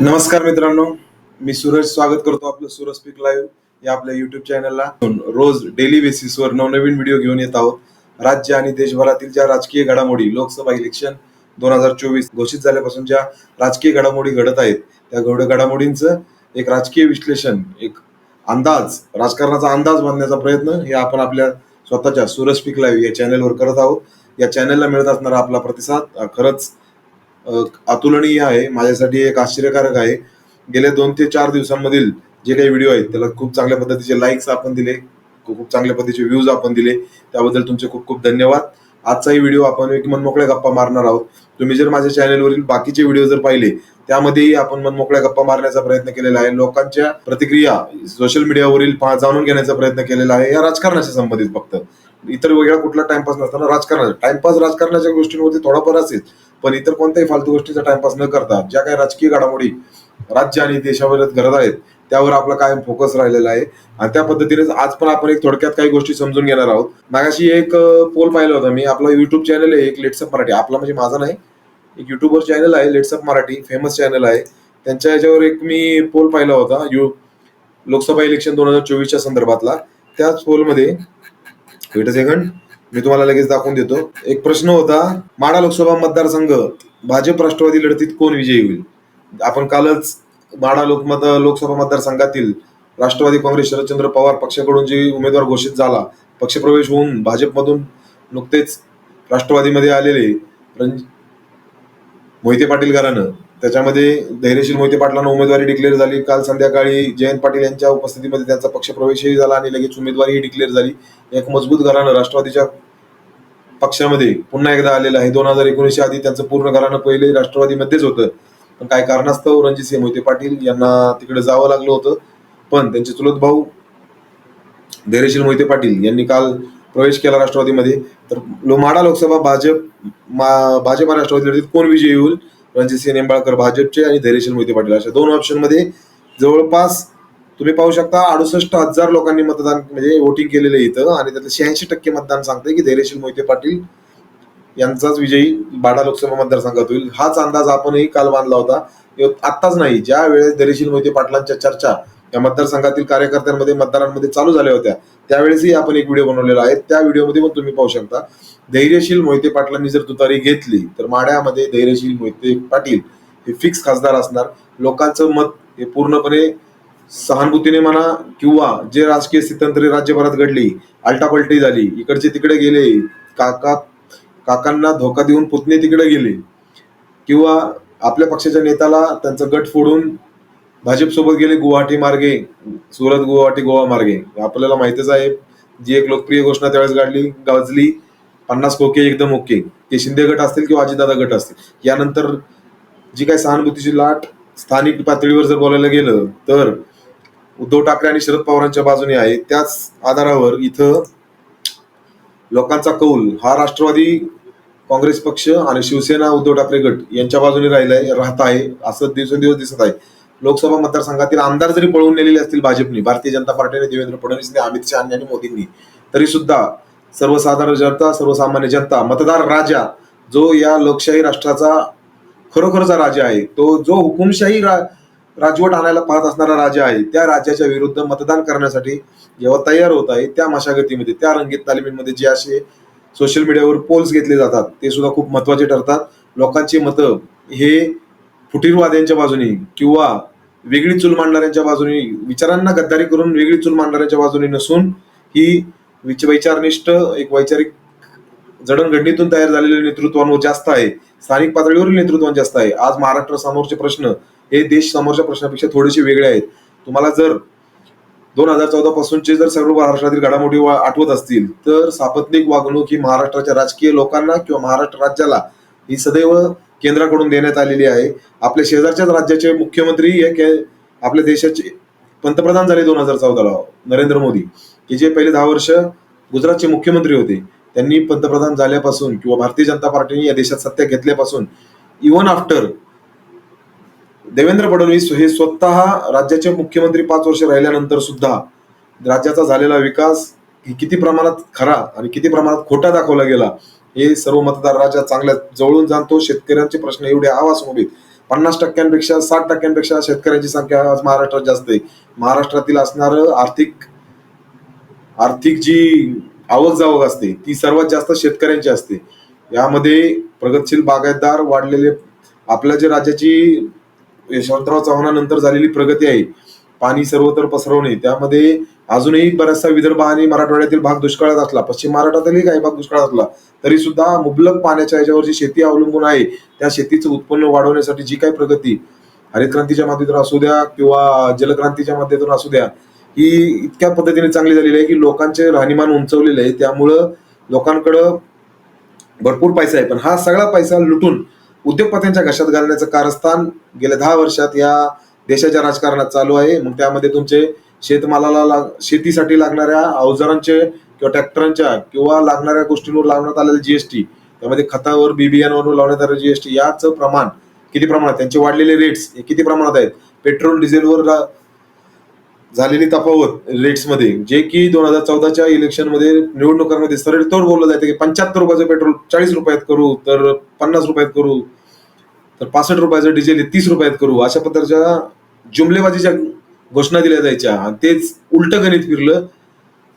नमस्कार मित्रांनो मी सूरज. स्वागत करतो आपलं सूरज पीक लाईव्ह या आपल्या युट्यूब चॅनलला रोज डेली बेसिसवर नवनवीन व्हिडिओ घेऊन येत आहोत. राज्य आणि देशभरातील ज्या राजकीय घडामोडी लोकसभा इलेक्शन दोन हजार चोवीस घोषित झाल्यापासून ज्या राजकीय घडामोडी घडत आहेत त्या घड घडामोडींचं एक राजकीय विश्लेषण एक अंदाज राजकारणाचा अंदाज बांधण्याचा प्रयत्न हे आपण आपल्या स्वतःच्या सूरज पीक लाईव्ह या चॅनलवर करत आहोत. या चॅनलला मिळत असणारा आपला प्रतिसाद खरंच अतुलनीय आहे. माझ्यासाठी एक आश्चर्यकारक आहे. गेल्या दोन ते चार दिवसांमधील जे काही व्हिडिओ आहेत त्याला खूप चांगल्या पद्धतीचे लाईक्स आपण दिले खूप खूप चांगल्या पद्धतीचे व्ह्यूज आपण दिले. त्याबद्दल तुमचे खूप खूप धन्यवाद. आजचाही व्हिडिओ आपण एक मनमोकळ्या गप्पा मारणार आहोत. तुम्ही जर माझ्या चॅनलवरील बाकीचे व्हिडिओ जर पाहिले त्यामध्येही आपण मनमोकळ्या गप्पा मारण्याचा प्रयत्न केलेला आहे. लोकांच्या प्रतिक्रिया सोशल मीडियावरील जाणून घेण्याचा प्रयत्न केलेला आहे. या राजकारणाशी संबंधित फक्त. इतर वेगळा कुठला टाइमपास नसताना राजकारणाचा. टाइमपास राजकारणाच्या गोष्टींमध्ये थोडाफार असेल पण इतर कोणत्याही फालतू गोष्टीचा टाइमपास न करता ज्या काही राजकीय घडामोडी राज्य आणि देशावर घडत आहेत त्यावर आपला कायम फोकस राहिलेला आहे. आणि त्या पद्धतीनेच आज पण आपण एक थोडक्यात काही गोष्टी समजून घेणार आहोत. मागाशी एक पोल पाहिला होता मी. आपला युट्यूब चॅनल आहे एक लेट्सअप मराठी. आपला म्हणजे माझा नाही. एक युट्यूबवर चॅनल आहे लेट्सअप मराठी. फेमस चॅनल आहे. त्यांच्या याच्यावर एक मी पोल पाहिला होता. यु लोकसभा इलेक्शन दोन हजार चोवीसच्या संदर्भातला. त्याच पोलमध्ये वेट सेकंड मी तुम्हाला लगेच दाखवून देतो. एक प्रश्न होता माडा लोकसभा मतदारसंघ भाजप राष्ट्रवादी लढतीत कोण विजयी होईल? आपण कालच माडा लोकमत लोकसभा मतदारसंघातील राष्ट्रवादी काँग्रेस शरदचंद्र पवार पक्षाकडून जे उमेदवार घोषित झाला पक्षप्रवेश होऊन भाजपमधून नुकतेच राष्ट्रवादीमध्ये आलेले रंज मोहिते पाटीलकरानं त्याच्यामध्ये धैर्यशील मोहिते पाटलांना उमेदवारी डिक्लेअर झाली. काल संध्याकाळी जयंत पाटील यांच्या उपस्थितीमध्ये त्यांचा पक्षप्रवेशही झाला आणि लगेच उमेदवारीही डिक्लेअर झाली. एक मजबूत घराणं राष्ट्रवादीच्या पक्षामध्ये पुन्हा एकदा आलेलं आहे. दोन हजार एकोणीसच्या आधी त्यांचं पूर्ण घराणं पहिले राष्ट्रवादीमध्येच होतं. पण काय कारणास्तव रणजितसिंह मोहिते पाटील यांना तिकडे जावं लागलं होतं. पण त्यांचे चुलत भाऊ धैर्यशील मोहिते पाटील यांनी काल प्रवेश केला राष्ट्रवादीमध्ये. तर लोमाडा लोकसभा भाजप मा- भाजप राष्ट्रवादी लढतीत कोण विजयी होईल? रणजितसिंह निंबाळकर भाजपचे आणि धैर्यशील मोहिते पाटील अशा दोन ऑप्शनमध्ये जवळपास तुम्ही पाहू शकता अडुसष्ट हजार लोकांनी मतदान म्हणजे वोटिंग केलेलं इथं आणि त्यातलं शहाऐंशी टक्के मतदान सांगतंय की धैर्यशील मोहिते पाटील यांचाच विजयी बाडा लोकसभा मतदारसंघात होईल. हाच अंदाज आपणही काल बांधला होता. आत्ताच नाही. ज्या वेळेस धैर्यशील मोहिते पाटलांच्या चर्चा या मतदारसंघातील कार्यकर्त्यांमध्ये मतदारांमध्ये चालू झाल्या होत्या. त्यावेळेसही आपण एक व्हिडिओ बनवलेला आहे. त्या व्हिडिओमध्ये पण तुम्ही पाहू शकता. धैर्यशील मोहिते पाटलांनी जर तुतारी घेतली तर माड्यामध्ये धैर्यशील मोहिते पाटील हे फिक्स खासदार असणार. लोकांचं मत हे पूर्णपणे सहानुभूतीने म्हणा किंवा जे राजकीय स्थित्यंतरे राज्यभरात घडली आलटापलटी झाली इकडचे तिकडे गेले काका काकांना धोका देऊन पुतणे तिकडे गेले किंवा आपल्या पक्षाच्या नेत्याला त्यांचं गट फोडून भाजपसोबत गेले गुवाहाटी मार्गे सुरत गुवाहाटी गोवा मार्गे. आपल्याला माहितीच आहे जी एक लोकप्रिय घोषणा त्यावेळेस गाडली गाजली पन्नास कोके एकदम ओके. ते शिंदे गट असतील किंवा अजितदादा गट असतील. यानंतर जी काही सहानुभूतीची लाट स्थानिक पातळीवर जर बोलायला गेलं तर उद्धव ठाकरे आणि शरद पवारांच्या बाजूने आहे. त्याच आधारावर इथं लोकांचा कौल हा राष्ट्रवादी काँग्रेस पक्ष आणि शिवसेना उद्धव ठाकरे गट यांच्या बाजूने राहिलाय राहत आहे असं दिवसेंदिवस दिसत आहे. लोकसभा मतदारसंघातील आमदार जरी पळवून नेलेले असतील भाजपनी भारतीय जनता पार्टीने देवेंद्र फडणवीसने अमित शहा आणि मोदींनी तरी सुद्धा सर्वसाधारण जनता सर्वसामान्य जनता मतदार राजा जो या लोकशाही राष्ट्राचा खरोखरचा राजा आहे तो जो हुकुमशाही रा राजवट आणायला पाहत असणारा राजा आहे त्या राज्याच्या विरुद्ध मतदान करण्यासाठी जेव्हा तयार होत आहे त्या मशागतीमध्ये त्या रंगीत तालिमीमध्ये जे असे सोशल मीडियावर पोल्स घेतले जातात ते सुद्धा खूप महत्त्वाचे ठरतात. लोकांची मतं हे फुटीरवाद्यांच्या बाजूने किंवा वेगळी चूल मांडणाऱ्यांच्या बाजूने विचारांना गद्दारी करून वेगळी चूल मांडणाऱ्यांच्या बाजूने नसून ही विच वैचारनिष्ठ एक वैचारिक जडणघडणीतून तयार झालेले नेतृत्वांवर जास्त आहे. स्थानिक पातळीवरील नेतृत्वांवर जास्त आहे. आज महाराष्ट्र समोरचे प्रश्न हे देश समोरच्या प्रश्नापेक्षा थोडेसे वेगळे आहेत. तुम्हाला जर दोन हजार चौदा पासूनचे जर सर्व महाराष्ट्रातील घडामोडी आठवत असतील तर सापत्निक वागणूक ही महाराष्ट्राच्या राजकीय लोकांना किंवा महाराष्ट्र राज्याला ही सदैव केंद्राकडून देण्यात आलेली आहे. आपल्या शेजारच्याच राज्याचे मुख्यमंत्री हे के- आपल्या देशाचे पंतप्रधान झाले दोन हजार चौदाला. नरेंद्र मोदी हे जे पहिले दहा वर्ष गुजरातचे मुख्यमंत्री होते. त्यांनी पंतप्रधान झाल्यापासून किंवा भारतीय जनता पार्टीने या देशात सत्ता घेतल्यापासून इव्हन आफ्टर देवेंद्र फडणवीस हे स्वतः राज्याचे मुख्यमंत्री पाच वर्ष राहिल्यानंतर सुद्धा राज्याचा झालेला विकास किती प्रमाणात खरा आणि किती प्रमाणात खोटा दाखवला गेला हे सर्व मतदार राजा चांगल्या जवळून जाणतो. शेतकऱ्यांचे प्रश्न एवढे आवाज उभे पन्नास टक्क्यांपेक्षा साठ टक्क्यांपेक्षा शेतकऱ्यांची संख्या आज महाराष्ट्रात जास्त आहे. महाराष्ट्रातील असणारं आर्थिक आर्थिक जी आवक जावक असते ती सर्वात जास्त शेतकऱ्यांची असते. यामध्ये प्रगतशील बागायतदार वाढलेले आपल्या जे राज्याची यशवंतराव चव्हाणानंतर झालेली प्रगती आहे पाणी सर्वत्र पसरवणे त्यामध्ये अजूनही बराचसा विदर्भ आणि मराठवाड्यातील भाग दुष्काळात असला पश्चिम महाराष्ट्रातही काही भाग दुष्काळात असला तरी सुद्धा मुबलक पाण्याच्या याच्यावर जी शेती अवलंबून आहे. त्या शेतीचं उत्पन्न वाढवण्यासाठी जी काही प्रगती हरित क्रांतीच्या माध्यमातून असू द्या किंवा जलक्रांतीच्या माध्यमातून असू द्या ही इतक्या पद्धतीने चांगली झालेली आहे की लोकांचे राहणीमान उंचवलेले आहे. त्यामुळं लोकांकडं भरपूर पैसा आहे. पण हा सगळा पैसा लुटून उद्योगपत्यांच्या घशात घालण्याचं कारस्थान गेल्या दहा वर्षात या देशाच्या राजकारणात चालू आहे. मग त्यामध्ये तुमचे शेतमालाला लाग शेतीसाठी लागणाऱ्या अवजारांचे किंवा ट्रॅक्टरांच्या किंवा लागणाऱ्या गोष्टींवर लावण्यात आलेले जीएसटी त्यामध्ये खतावर बिबियांवर लावण्यात आलेले जीएसटी याचं प्रमाण किती प्रमाणात त्यांचे वाढलेले रेट्स हे किती प्रमाणात आहेत? पेट्रोल डिझेलवर झालेली तफावत रेट्समध्ये जे की दोन हजार चौदाच्या इलेक्शनमध्ये निवडणुकांमध्ये सरळतोड बोललं जायचं की पंच्याहत्तर रुपयाचं पेट्रोल चाळीस रुपयात करू तर पन्नास रुपयात करू तर पासष्ट रुपयाचं डिझेल तीस रुपयात करू अशा प्रकारच्या जुमलेबाजीच्या घोषणा दिल्या जायच्या. आणि तेच उलट गणित फिरलं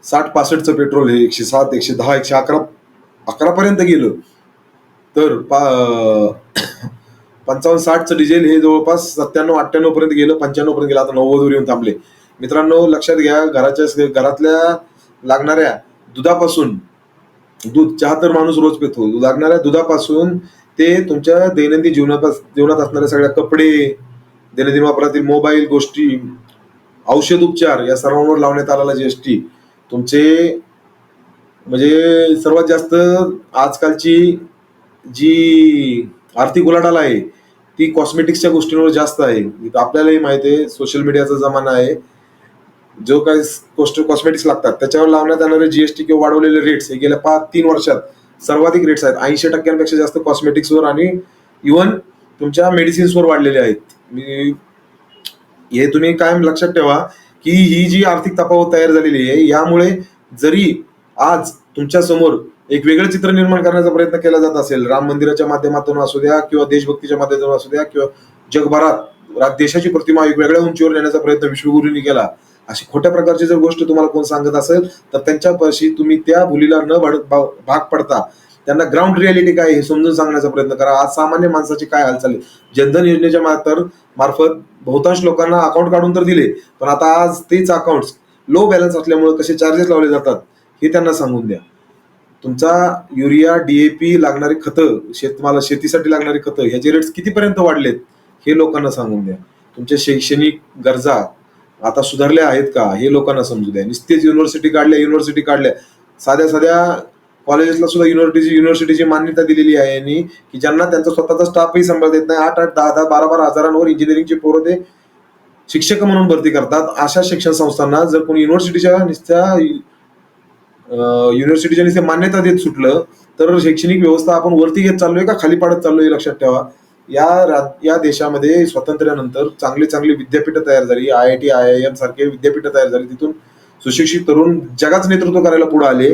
साठ पासष्टचं पेट्रोल हे एकशे सात एकशे दहा एकशे अकरा अकरा पर्यंत गेलं. तर पा पंचावन्न साठचं डिझेल हे जवळपास सत्त्याण्णव अठ्ठ्याण्णव पर्यंत गेलं पंच्याण्णव पर्यंत गेलं. आता नव्वदवर येऊन थांबले. मित्रांनो लक्षात घ्या घराच्या घरातल्या लागणाऱ्या दुधापासून दूध चहा तर माणूस रोज पितो. लागणाऱ्या दुधापासून ते तुमच्या दैनंदिन जीवनात जीवनात असणाऱ्या सगळ्या कपडे दैनंदिन वापरातील मोबाईल गोष्टी औषध उपचार या सर्वांवर लावण्यात आलेला जीएसटी तुमचे म्हणजे सर्वात जास्त आजकालची जी आर्थिक उलाढाल आहे ती कॉस्मेटिक्सच्या गोष्टींवर जास्त आहे. आपल्यालाही माहिती आहे सोशल मीडियाचा जमाना आहे. जो काही गोष्ट कॉस्मेटिक्स लागतात त्याच्यावर लावण्यात येणारे जीएसटी किंवा वाढवलेले रेट्स हे गेल्या पाच तीन वर्षात सर्वाधिक रेट्स आहेत. ऐंशी टक्क्यांपेक्षा जास्त कॉस्मेटिक्सवर आणि इवन तुमच्या मेडिसिन्सवर वाढलेले आहेत. मी हे तुम्ही कायम लक्षात ठेवा की ही जी आर्थिक तफावत तयार झालेली आहे यामुळे जरी आज तुमच्यासमोर एक वेगळं चित्र निर्माण करण्याचा प्रयत्न केला जात असेल राम मंदिराच्या माध्यमातून असू द्या किंवा देशभक्तीच्या माध्यमातून असू द्या किंवा जगभरात देशाची प्रतिमा एक वेगळ्या उंचीवर नेण्याचा प्रयत्न विश्वगुरूंनी केला अशी खोट्या प्रकारची जर गोष्ट तुम्हाला कोण सांगत असेल तर त्यांच्यापाशी तुम्ही त्या भुलीला न भाग पडता त्यांना ग्राउंड रियालिटी काय हे समजून सांगण्याचा प्रयत्न करा. आज सामान्य माणसाची काय हालचाल आहे? जनधन योजनेच्या मा- मार्फत बहुतांश लोकांना अकाउंट काढून तर दिले पण आता आज तेच अकाउंट लो बॅलन्स असल्यामुळे कसे चार्जेस लावले जातात हे त्यांना सांगून द्या. तुमचा युरिया डीएपी लागणारी खतं शेतमाला शेतीसाठी लागणारी खतं ह्याचे रेट्स कितीपर्यंत वाढलेत हे लोकांना सांगून द्या. तुमच्या शैक्षणिक गरजा आता सुधारल्या आहेत का? हे लोकांना समजू द्या. नुसतेच युनिव्हर्सिटी काढल्या युनिव्हर्सिटी काढल्या. साध्या साध्या कॉलेजेसला सुद्धा युनिव्हर्सिटीची युनिव्हर्सिटीची मान्यता दिलेली आहे यांनी की ज्यांना त्यांचा स्वतःचा स्टाफही सांभाळता येत नाही. आठ आठ दहा दहा बारा बारा हजारांवर इंजिनिअरिंगची पोरं ते शिक्षक म्हणून भरती करतात. अशा शिक्षण संस्थांना जर कोणी युनिव्हर्सिटीच्या नुसत्या युनिव्हर्सिटीच्या निस्त्या मान्यता देत सुटलं तर शैक्षणिक व्यवस्था आपण वरती घेत चाललोय का खाली पाडत चाललोय लक्षात ठेवा. या या देशामध्ये स्वातंत्र्यानंतर चांगली चांगली विद्यापीठं तयार झाली. I I T I I M सारखे विद्यापीठं तयार झाली. तिथून सुशिक्षित तरुण जगाचं नेतृत्व करायला पुढे आले.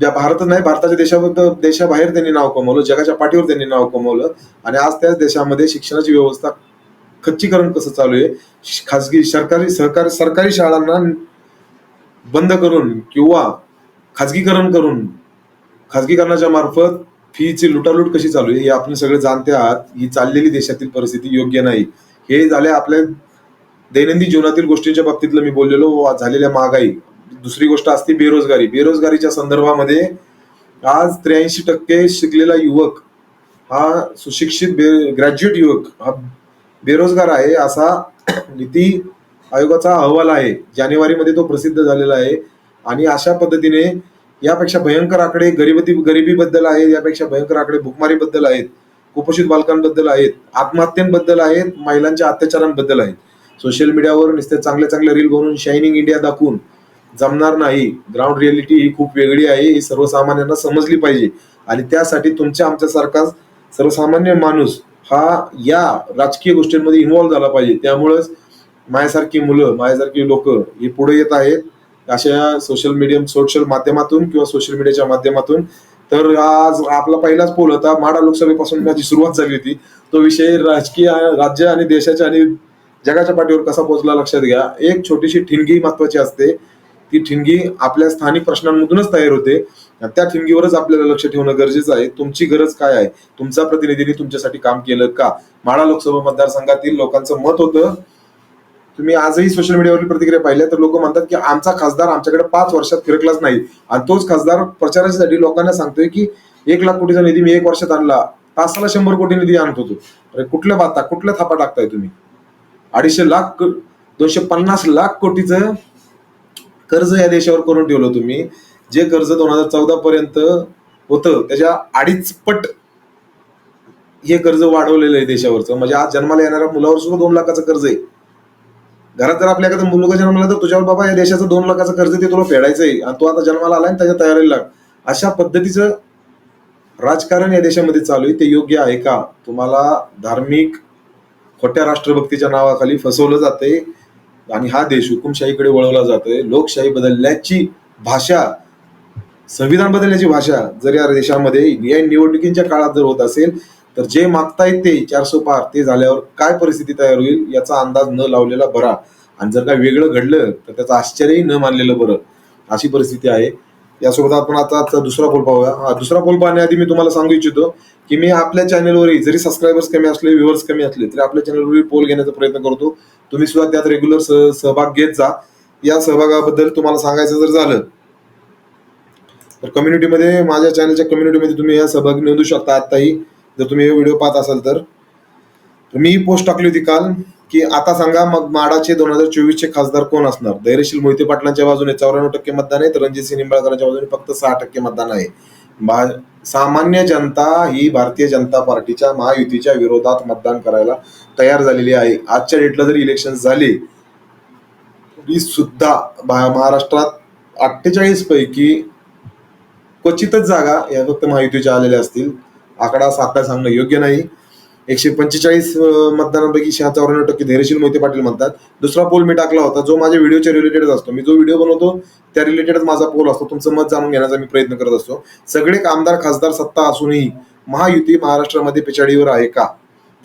ज्या भारत नाही भारताच्या देशाबद्दल देशाबाहेर त्यांनी नाव कमवलं जगाच्या पाठीवर त्यांनी नाव कमवलं आणि आज त्याच देशामध्ये शिक्षणाची व्यवस्था खच्चीकरण कसं चालू आहे श- खासगी सरकारी सहकारी सरकारी शाळांना बंद करून किंवा खाजगीकरण करून खाजगीकरणाच्या मार्फत फीची लुटालूट कशी चालू आहे हे आपण सगळे जाणते आहात. ही चाललेली देशातील परिस्थिती योग्य नाही. हे झाले आपल्या दैनंदिन जीवनातील गोष्टींच्या बाबतीतलं मी बोललेलो वा झालेल्या महागाई. दुसरी गोष्ट असते बेरोजगारी. बेरोजगारीच्या संदर्भामध्ये आज त्र्याऐंशी टक्के शिकलेला युवक हा सुशिक्षित बे ग्रॅज्युएट युवक हा बेरोजगार आहे असा नीती आयोगाचा अहवाल आहे. जानेवारीमध्ये तो प्रसिद्ध झालेला आहे. आणि अशा पद्धतीने यापेक्षा भयंकर आकडे गरिबी गरिबीबद्दल आहे यापेक्षा भयंकर आकडे भुकमारीबद्दल आहेत कुपोषित बालकांबद्दल आहेत आत्महत्यांबद्दल आहेत महिलांच्या अत्याचारांबद्दल आहेत. सोशल मीडियावर नुसते चांगले चांगले रील बनवून शायनिंग इंडिया दाखवून जमणार नाही. ग्राउंड रियालिटी ही खूप वेगळी आहे ही सर्वसामान्यांना समजली पाहिजे. आणि त्यासाठी तुमच्या आमच्यासारखा सर्वसामान्य माणूस हा या राजकीय गोष्टींमध्ये इन्व्हॉल्व्ह झाला पाहिजे. त्यामुळेच माझ्यासारखी मुलं माझ्यासारखी लोक हे पुढे येत आहेत. अशा सोशल मीडियम सोशल माध्यमातून किंवा सोशल मीडियाच्या माध्यमातून. तर आज आपला पहिलाच पोल होता. माडा लोकसभेपासून माझी सुरुवात झाली होती. तो विषय राजकीय राज्य आणि देशाच्या आणि जगाच्या पाठीवर कसा पोहोचला लक्षात घ्या. एक छोटीशी ठिणगी महत्वाची असते. ती ठिणगी आपल्या स्थानिक प्रश्नांमधूनच तयार होते. आणि त्या ठिणगीवरच आपल्याला लक्ष ठेवणं गरजेचं आहे. तुमची गरज काय आहे? तुमचा प्रतिनिधीने तुमच्यासाठी काम केलं का? माळा लोकसभा मतदारसंघातील लोकांचं मत होतं. तुम्ही आजही सोशल मीडियावरील प्रतिक्रिया पाहिल्या तर लोक म्हणतात की आमचा खासदार आमच्याकडे पाच वर्षात फिरकलाच नाही. आणि तोच खासदार प्रचारासाठी लोकांना सांगतोय की एक लाख कोटीचा निधी मी एक वर्षात आणला. तासाला शंभर कोटी निधी आणत होतो अरे कुठल्या बाता? कुठल्या थापा टाकताय तुम्ही? अडीचशे लाख दोनशे पन्नास लाख कोटीचं कर्ज या देशावर करून ठेवलं तुम्ही. जे कर्ज दोन हजार चौदा पर्यंत होतं त्याच्या अडीच पट हे कर्ज वाढवलेलं आहे देशावरचं. म्हणजे आज जन्माला येणाऱ्या मुलावर सुद्धा दोन लाखाचं कर्ज आहे. घरात जर आपल्या एखादा मुलगा जन्माला तर तुझ्यावर बाबा या देशाचं दोन लाखाचं कर्ज ते तुला फेडायचं आहे आणि तो आता जन्माला आला आणि त्याच्या तयारीला लाग. अशा पद्धतीचं राजकारण या देशामध्ये चालू आहे. ते योग्य आहे का? तुम्हाला धार्मिक खोट्या राष्ट्रभक्तीच्या नावाखाली फसवलं जाते आणि हा देश हुकुमशाहीकडे वळवला जातोय. लोकशाही बदलण्याची भाषा संविधान बदलण्याची भाषा जर या देशामध्ये या निवडणुकींच्या काळात जर होत असेल तर जे मागतायत ते चारशे पार. ते झाल्यावर काय परिस्थिती तयार होईल याचा अंदाज न लावलेला बरा. आणि जर काय वेगळं घडलं तर त्याचं आश्चर्यही न मानलेलं बरं. अशी परिस्थिती आहे. यासोबत आपण आता आजचा दुसरा पोल पाहूया. हा दुसरा पोल पाहण्याआधी मी तुम्हाला सांगू इच्छितो की मी आपल्या चॅनलवरही जरी सबस्क्रायबर्स कमी असले व्ह्युअर्स कमी असले तरी आपल्या चॅनलवरही पोल घेण्याचा प्रयत्न करतो. तुम्ही सुद्धा त्यात रेग्युलर सहभाग घेत जा. या सहभागाबद्दल तुम्हाला सांगायचं जर झालं तर कम्युनिटीमध्ये माझ्या चॅनलच्या कम्युनिटीमध्ये तुम्ही या सहभाग नोंदू शकता आत्ताही. जर तुम्ही हे व्हिडिओ पाहत असाल तर. तर मी पोस्ट टाकली होती काल. की आता सांगा मग माडाचे दोन हजार चोवीसचे खासदार कोण असणार? धैर्यशील मोहिते पाटलांच्या बाजूने चौऱ्याण्णव टक्के मतदान आहे तर रणजितसिंह निंबाळकरांच्या बाजूने फक्त सहा टक्के मतदान आहे. सामान्य जनता ही भारतीय जनता पार्टीच्या महायुतीच्या विरोधात मतदान करायला तयार झालेली आहे. आजच्या डेटला जरी इलेक्शन झाले तरी सुद्धा महाराष्ट्रात अठ्ठेचाळीस पैकी क्वचितच जागा या फक्त महायुतीच्या आलेल्या असतील. आकडा साकडा सांगणं योग्य नाही. एकशे पंचेचाळीस मतदानापैकी मतदानांपैकी शहा चौऱ्याण्णव टक्के धैर्यशील मोहिते पाटील म्हणतात. दुसरा पोल मी टाकला होता जो माझ्या व्हिडिओच्या रिलेटेड असतो. मी जो व्हिडिओ बनवतो त्या रिलेटेडच माझा पोल असतो. तुमचं मत जाणून घेण्याचा मी प्रयत्न करत असतो. सगळे आमदार खासदार सत्ता असूनही महायुती महाराष्ट्रामध्ये पिछाडीवर आहे का?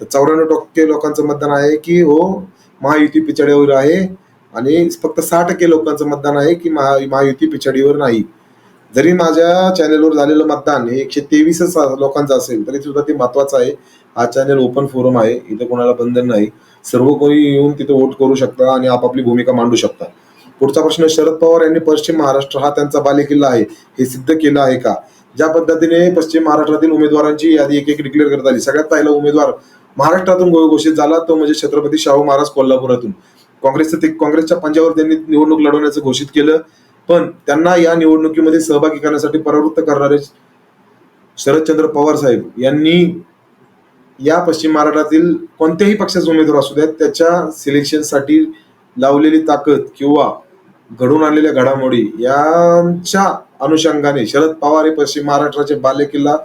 तर चौऱ्याण्णव टक्के लोकांचं मतदान आहे की हो महायुती पिछाडीवर आहे. आणि फक्त सहा टक्के लोकांचं मतदान आहे की महा महायुती पिछाडीवर नाही. जरी माझ्या चॅनेलवर झालेलं मतदान हे एकशे तेवीसच लोकांचं असेल तरी सुद्धा ते महत्वाचं आहे. हा चॅनेल ओपन फोरम आहे इथं कोणाला बंधन नाही. सर्व कोणी येऊन तिथे वोट करू शकता आणि आपापली भूमिका मांडू शकता. पुढचा प्रश्न शरद पवार यांनी पश्चिम महाराष्ट्र हा त्यांचा बालेकिल्ला आहे हे सिद्ध केलं आहे का? ज्या पद्धतीने पश्चिम महाराष्ट्रातील उमेदवारांची यादी एक एक डिक्लेअर करत आली. सगळ्यात पहिला उमेदवार महाराष्ट्रातून घोषित झाला तो म्हणजे छत्रपती शाहू महाराज कोल्हापुरातून. काँग्रेसचं ते काँग्रेसच्या पंजावर त्यांनी निवडणूक लढवण्याचं घोषित केलं. पण त्यांना या निवडणुकीमध्ये सहभागी करण्यासाठी परावृत्त करणारे शरदचंद्र पवार साहेब यांनी या पश्चिम महाराष्ट्रातील कोणत्याही पक्षाचे उमेदवार असू द्यात त्याच्या सिलेक्शनसाठी लावलेली ताकद किंवा घडून आलेल्या घडामोडी यांच्या अनुषंगाने शरद पवार हे पश्चिम महाराष्ट्राचे बालेकिल्ला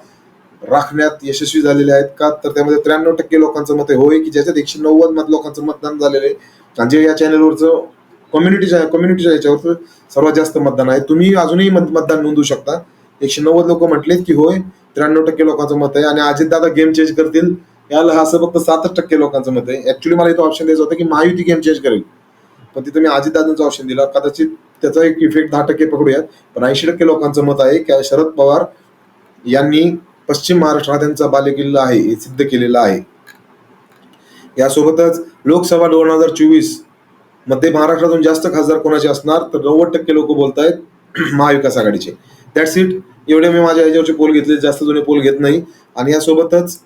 राखण्यात यशस्वी झालेले आहेत का? तर त्यामध्ये त्र्याण्णव टक्के लोकांचं मत होय की ज्याच्यात एकशे नव्वद मत लोकांचं मतदान झालेलं आहे. जे या चॅनलवरचं कम्युनिटीच्या कम्युनिटीच्या याच्यावर सर्वात जास्त मतदान आहे. तुम्ही अजूनही मत- मतदान नोंदवू शकता. एकशे नव्वद लोक म्हटलेत की होय त्र्याण्णव टक्के लोकांचं मत आहे आणि अजितदादा गेम चेंज करतील याला असं फक्त सातच टक्के लोकांचं मत आहे. ऍक्च्युली मला इथं ऑप्शन द्यायचं होतं की महायुती गेम चेंज करेल. पण तिथे मी अजितदादांचा ऑप्शन दिला. कदाचित त्याचा एक इफेक्ट दहा टक्के पकडूयात. पण ऐंशी टक्के लोकांचं मत आहे की शरद पवार यांनी पश्चिम महाराष्ट्रात त्यांचा बालेकिल्ला आहे हे सिद्ध केलेला आहे. यासोबतच लोकसभा दोन हजार चोवीस मध्ये महाराष्ट्रातून जास्त खासदार कोणाचे असणार? तर नव्वद टक्के लोक बोलत आहेत महाविकास आघाडीचे. दॅट्स इट एवढे मी माझ्या याच्यावरचे पोल घेतले जास्त जुने पोल घेत नाही. आणि यासोबतच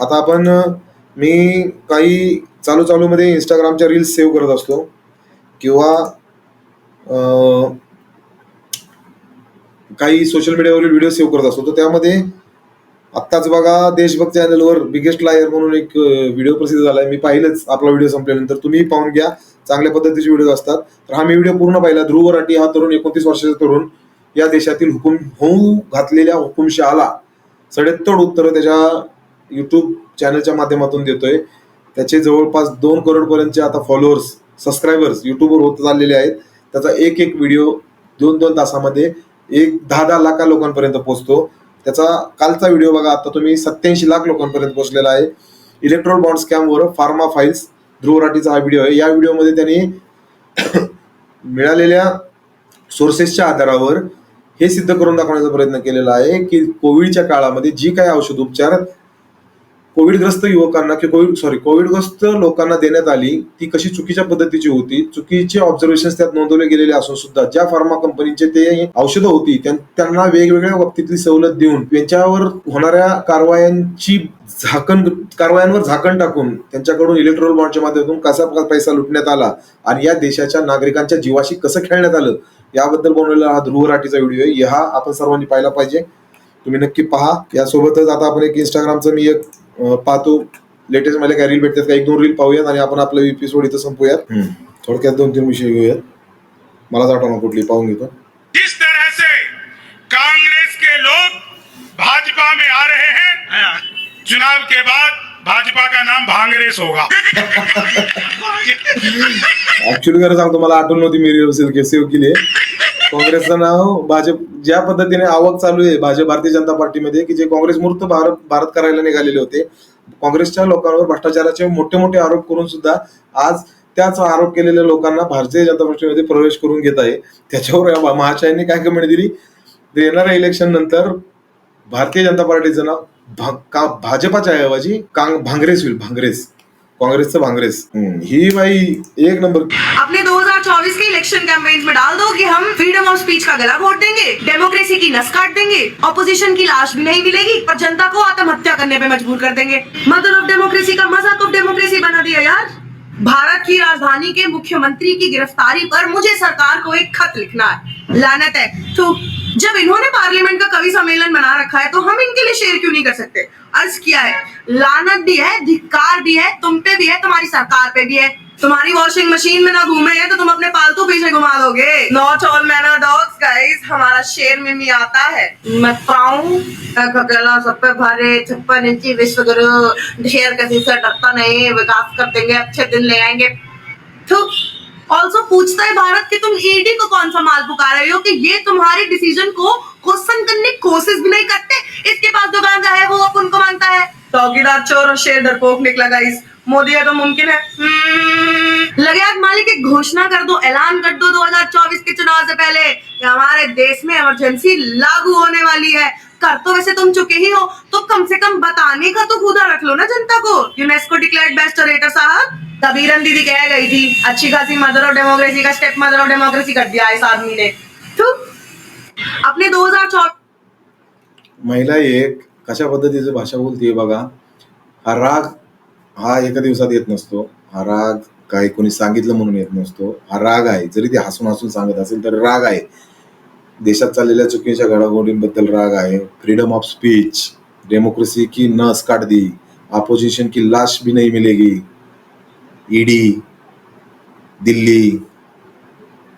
आता आपण मी काही चालू चालू मध्ये इंस्टाग्रामच्या रील्स सेव्ह करत असतो. किंवा काही सोशल मीडियावरील व्हिडिओ सेव्ह करत असतो. तर त्यामध्ये आत्ताच बघा देशभक्त चॅनलवर बिगेस्ट लायर म्हणून एक व्हिडिओ प्रसिद्ध झाला आहे मी पाहिलंच आपला व्हिडिओ संपल्यानंतर. तुम्ही पाहून घ्या. चांगल्या पद्धतीचे व्हिडिओ असतात. तर हा मी व्हिडिओ पूर्ण पाहिला. ध्रुव राठी हा तरुण एकोणतीस वर्षाचा तरुण. या देशातील हुकुम होऊ घातलेल्या हुकुमशहाला सडेतोड उत्तरं त्याच्या युट्यूब चॅनलच्या माध्यमातून देतोय. त्याचे जवळपास दोन करोडपर्यंतचे आता फॉलोअर्स सबस्क्रायबर्स युट्यूबवर होत चाललेले आहेत. त्याचा एक एक व्हिडिओ दोन दोन तासामध्ये एक दहा दहा लाखा लोकांपर्यंत पोहोचतो. त्याचा कालचा व्हिडिओ बघा आता तुम्ही सत्याऐंशी लाख लोकांपर्यंत पोहोचलेला आहे. इलेक्ट्रॉल बॉन्ड स्कॅमवर फार्मा फाईल्स ध्रुव राठीचा हा व्हिडिओ आहे. या व्हिडिओमध्ये त्यांनी मिळालेल्या सोर्सेसच्या आधारावर हे सिद्ध करून दाखवण्याचा प्रयत्न केलेला आहे की कोविडच्या काळामध्ये जी काही औषध उपचार कोविडग्रस्त युवकांना किंवा कोविड सॉरी कोविडग्रस्त लोकांना देण्यात आली ती कशी चुकीच्या पद्धतीची होती चुकीचे ऑब्झर्वेशन त्यात नोंदवले गेलेले असून सुद्धा ज्या फार्मा कंपनीचे ते औषधं होती त्यां- त्यांना वेगवेगळ्या बाबतीतली सवलत देऊन त्यांच्यावर होणाऱ्या कारवायांची झाकण कारवायांवर झाकण टाकून त्यांच्याकडून इलेक्ट्रॉल बॉन्डच्या माध्यमातून कसा पैसा लुटण्यात आला आणि या देशाच्या नागरिकांच्या जीवाशी कसं खेळण्यात आलं याबद्दल बनवलेला हा ध्रुव राठीचा व्हिडिओ आहे. हा आपण सर्वांनी पाहिला पाहिजे. तुम्ही नक्की पहा. यासोबतच आता आपण एक इंस्टाग्रामचं मी एक पाहतो. लेटेस्ट मला काय रील भेटतात का? एक दोन रील पाहूयात आणि आपण आपलं एपिसोड इथं संपूयात. थोडक्यात दोन तीन विषय घेऊयात. मलाच आठवणार कुठली पाहून घेतो. जिस तरह से कांग्रेस के लोग भाजपा में आ रहे हैं. चुनाव के बाद भाजपा का नाम भांगरेस होगा। ऍक्च्युली खरं सांगतो मला आठवण नव्हती मी रील सेव्ह केली काँग्रेसचं नाव भाजप ज्या पद्धतीने आवक चालू आहे भाजप भारतीय जनता पार्टीमध्ये की जे काँग्रेस मूर्त भारत भारत करायला निघालेले होते काँग्रेसच्या लोकांवर भ्रष्टाचाराचे मोठे मोठे आरोप करून सुद्धा आज त्याच आरोप केलेल्या लोकांना भारतीय जनता पार्टीमध्ये प्रवेश करून घेत आहे. त्याच्यावर महाशयांनी काय कमेंट दिली? येणाऱ्या इलेक्शन नंतर भारतीय जनता पार्टीचं नाव का भाजपाच्या ऐवजी भांगरेस होईल भांगरेस. काँग्रेसचं भांगरेस. हम्म, ही बाई एक नंबर. अपने 2024 के इलेक्शन कैंपेन में डाल दो कि हम फ्रीडम ऑफ़ स्पीच का गला घोट देंगे डेमोक्रेसी की नस काट देंगे ऑपोजिशन की लाश भी नहीं मिलेगी और जनता को आत्महत्या करने पे मजबूर कर देंगे। मदर ऑफ़ डेमोक्रेसी का मज़ाक ऑफ़ डेमोक्रेसी बना दिया यार। भारत की राजधानी के मुख्यमंत्री की गिरफ्तारी पर मुझे सरकार को एक खत लिखना है। लानत है तो जब इन्होंने पार्लियामेंट का कवि सम्मेलन बना रखा है तो हम इनके लिए शेयर क्यों नहीं कर सकते? अर्ज़ किया है, लानत भी है, धिक्कार भी है, तुम पे भी है, तुम्हारी सरकार पे भी है। तुम्हारी वॉशिंग मशीन में ना घूमे हैं तो तुम अपने पालतू पीछे घुमा दोगे। Not all men are dogs guys हमारा शेर में भी आता है। मैं पाऊँ गला सब पे भरे, छप्पन इंची विश्व गुरु शेर किसी से डरता नहीं, विकास कर देंगे, अच्छे दिन ले आएँगे। तो ऑल्सो पूछता है भारत कि तुम ईडी को कौन सा माल पुकार रहे हो कि ये तुम्हारे डिसीज़न को क्वेश्चन करने की कोशिश भी नहीं करते? इसके पास जो गांजा है वो अब उनको माँगता है? चौकीदार चोर और शेर डरपोक निकला गाइस मोदी तो मुमकिन है। हम्म, लगे आज मालिक एक घोषणा कर दो ऐलान कर दो 2024 के चुनाव से पहले कि हमारे देश में इमरजेंसी लागू होने वाली है। कर तो वैसे तुम चुके ही हो। तो कम से कम बताने का तो खुदा रख लो ना जनता को। यूनेस्को डिक्लेयर्ड बेस्ट ऑरेटर साहब। कबीरन दीदी कह गई थी अच्छी खासी मदर ऑफ डेमोक्रेसी का स्टेप मदर ऑफ डेमोक्रेसी कर दिया इस आदमी ने। तो अपने 2024 महिला एक कशा पद्धतीचं भाषा बोलते बघा? हा राग हा एका दिवसात येत नसतो. हा राग काय कोणी सांगितलं म्हणून येत नसतो. हा राग आहे. जरी ते हसून हसून सांगत असेल तर राग आहे. देशात चाललेल्या चुकीच्या घडामोडींबद्दल राग आहे. फ्रीडम ऑफ स्पीच डेमोक्रेसी की नस काट दी अपोजिशन की लाश भी नहीं मिलेगी. ईडी दिल्ली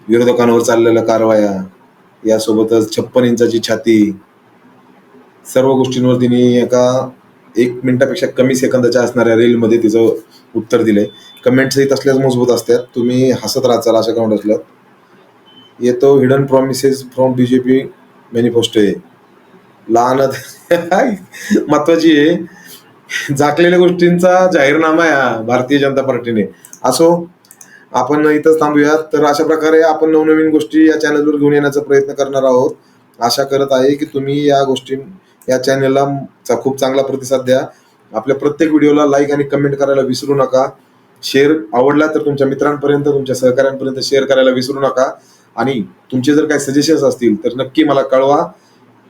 विरोधकांवर चाललेल्या कारवाया यासोबतच छप्पन इंचाची छाती सर्व गोष्टींवर तिने एका एक मिनिटापेक्षा कमी सेकंदाच्या असणाऱ्या रीलमध्ये तिचं उत्तर दिलंय. कमेंट्स येत असल्यास मजबूत असतात तुम्ही हसत राहचाल अशा कमेंट असल्यात. येतो hidden promises from BJP manifesto आहे लहान महत्वाची आहे झाकलेल्या गोष्टींचा जाहीरनामा आहे हा भारतीय जनता पार्टीने. असो आपण इथंच थांबूयात. तर अशा प्रकारे आपण नवनवीन गोष्टी या चॅनलवर घेऊन येण्याचा प्रयत्न करणार आहोत. आशा करत आहे की तुम्ही या गोष्टी या चॅनलला चा खूप चांगला प्रतिसाद द्या. आपल्या प्रत्येक व्हिडिओला लाईक आणि कमेंट करायला विसरू नका. शेअर आवडला तर तुमच्या मित्रांपर्यंत तुमच्या सहकाऱ्यांपर्यंत शेअर करायला विसरू नका. आणि तुमचे जर काही सजेशन्स असतील तर नक्की मला कळवा.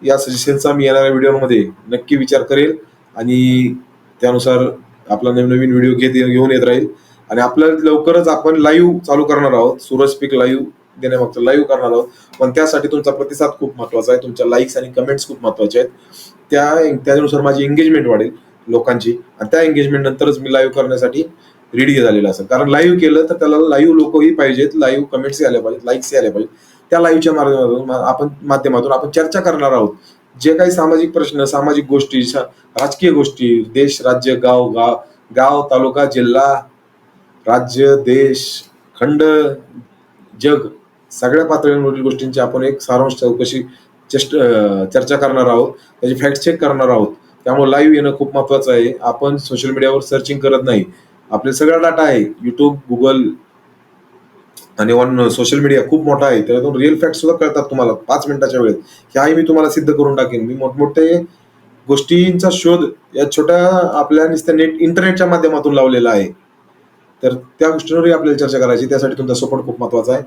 या सजेशनचा मी येणाऱ्या व्हिडिओमध्ये नक्की विचार करेल. आणि त्यानुसार आपला नवीन व्हिडिओ घेत घेऊन येत राहील. आणि आपल्या लवकरच आपण लाईव्ह चालू करणार आहोत. सूरज पीक लाईव्ह देण्यामागचं लाईव्ह करणार आहोत. पण त्यासाठी तुमचा प्रतिसाद खूप महत्त्वाचा आहे. तुमच्या लाईक्स आणि कमेंट्स खूप महत्त्वाचे आहेत. त्या त्यानुसार माझी एंगेजमेंट वाढेल लोकांची. आणि त्या एंगेजमेंट नंतरच मी लाईव्ह करण्यासाठी रेडी झालेलं असेल. कारण लाईव्ह केलं तर त्याला लाईव्ह लोकही पाहिजेत लाईव्ह कमेंट्स आल्या पाहिजेत लाईक्स आल्या पाहिजेत. त्या लाईव्हच्या माध्यमातून आपण माध्यमातून आपण चर्चा करणार आहोत. जे काही सामाजिक प्रश्न सामाजिक गोष्टी राजकीय गोष्टी देश राज्य गाव गाव गाव तालुका जिल्हा राज्य देश खंड जग सगळ्या पातळींवरील गोष्टींची आपण एक सारांश चौकशी चेष्ट चर्चा करणार आहोत. त्याची फॅक्ट चेक करणार आहोत. त्यामुळे लाईव्ह येणं खूप महत्वाचं आहे. आपण सोशल मीडियावर सर्चिंग करत नाही. आपले सगळा डाटा आहे. युट्यूब गुगल आणि ऑन सोशल मीडिया खूप मोठा आहे. त्यातून रिअल फॅक्ट सुद्धा कळतात तुम्हाला पाच मिनिटाच्या वेळेत. ह्याही मी तुम्हाला सिद्ध करून टाकेन. मी मोठमोठे गोष्टींचा शोध या छोट्या आपल्या नुसत्या नेट इंटरनेटच्या माध्यमातून लावलेला आहे. तर त्या गोष्टींवरही आपल्याला चर्चा करायची त्यासाठी तुमचा सपोर्ट खूप महत्त्वाचा आहे.